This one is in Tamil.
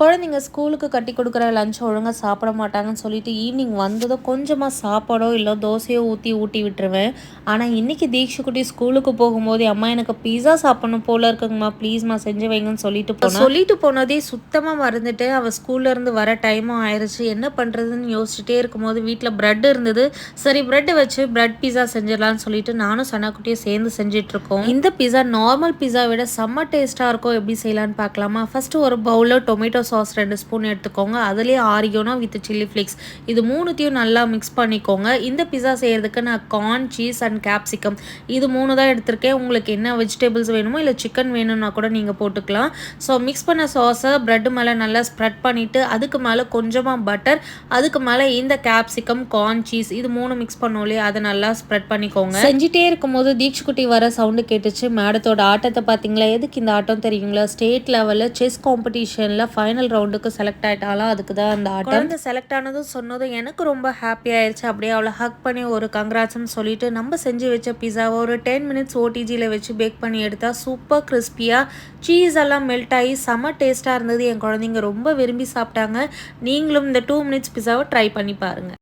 குழந்தைங்க ஸ்கூலுக்கு கட்டி கொடுக்குற லஞ்ச் ஒழுங்காக சாப்பிட மாட்டாங்கன்னு சொல்லிட்டு ஈவினிங் வந்ததோ கொஞ்சமாக சாப்பாடோ இல்லை தோசையோ ஊற்றி ஊட்டி விட்டுருவேன். ஆனால் இன்றைக்கி தீக்ஷுக்குட்டி ஸ்கூலுக்கு போகும்போது அம்மா எனக்கு பீஸா சாப்பிடணும் போல இருக்குங்கம்மா. ப்ளீஸ்மா செஞ்சு வைங்கன்னு சொல்லிட்டு போனேன் சொல்லிட்டு போனதே சுத்தமாக மறந்துட்டு. அவள் ஸ்கூல்லேருந்து வர டைமும் ஆயிடுச்சு என்ன பண்ணுறதுன்னு யோசிச்சுட்டே இருக்கும்போது வீட்டில் ப்ரெட் இருந்தது. சரி ப்ரெட் வச்சு ப்ரெட் பீஸா செஞ்சிடலான்னு சொல்லிட்டு நானும் சனாக்குட்டியும் சேர்ந்து செஞ்சிட்ருக்கோம். இந்த பீஸா நார்மல் பீஸா விட செம்ம டேஸ்ட்டாக இருக்கும் எப்படி செய்யலான்னு பார்க்கலாமா? ஃபஸ்ட்டு ஒரு பவுலில் டொமேட்டோ சாஸ் ரெண்டு ஸ்பூன் எடுத்துக்கோங்க. அதுலேயே ஆரியோனா வித் சில்லி ஃப்ளேக்ஸ் இது மூணுத்தையும் நல்லா மிக்ஸ் பண்ணிக்கோங்க. இந்த பிஸா செய்கிறதுக்கு நான் கார்ன் சீஸ் அண்ட் கேப்சிகம் இது மூணு தான் எடுத்திருக்கேன். உங்களுக்கு என்ன வெஜிடபிள்ஸ் வேணுமோ இல்லை சிக்கன் வேணும்னா கூட நீங்கள் போட்டுக்கலாம். ஸோ மிக்ஸ் பண்ண சாஸை ப்ரெட் மேலே நல்லா ஸ்ப்ரெட் பண்ணிவிட்டு அதுக்கு மேலே கொஞ்சமாக பட்டர் அதுக்கு மேலே இந்த கேப்சிகம் கார்ன் சீஸ் இது மூணு மிக்ஸ் பண்ணோம் இல்லையா? அதை நல்லா ஸ்ப்ரெட் பண்ணிக்கோங்க. செஞ்சுட்டே இருக்கும்போது தீக்ஷுக்குட்டி வர சவுண்டு கேட்டுச்சு. மேடத்தோட ஆட்டத்தை பார்த்தீங்களா? எதுக்கு இந்த ஆட்டம் தெரியுங்களா? ஸ்டேட் லெவலில் செஸ் காம்படிஷனில் ஃபைனல் ரவுண்டுக்கு செலக்ட் ஆயிட்டாலும் அதுக்கு தான் அந்த ஆட்டம். இந்த செலக்ட் ஆனதும் சொன்னதும் எனக்கு ரொம்ப ஹாப்பி ஆயிடுச்சு அப்படியே அவளை ஹக் பண்ணி ஒரு கங்க்ராட்ஸ்னு சொல்லிட்டு நம்ம செஞ்சு வச்ச பிஸாவை ஒரு டென் மினிட்ஸ் ஓடிஜியில் வச்சு பேக் பண்ணி எடுத்தால் சூப்பர் கிறிஸ்பியாக சீஸ் எல்லாம் மெல்ட் ஆகி செம்ம டேஸ்ட்டாக இருந்தது. என் குழந்தைங்க ரொம்ப விரும்பி சாப்பிட்டாங்க. நீங்களும் இந்த டூ மினிட்ஸ் பிஸாவை ட்ரை பண்ணி பாருங்கள்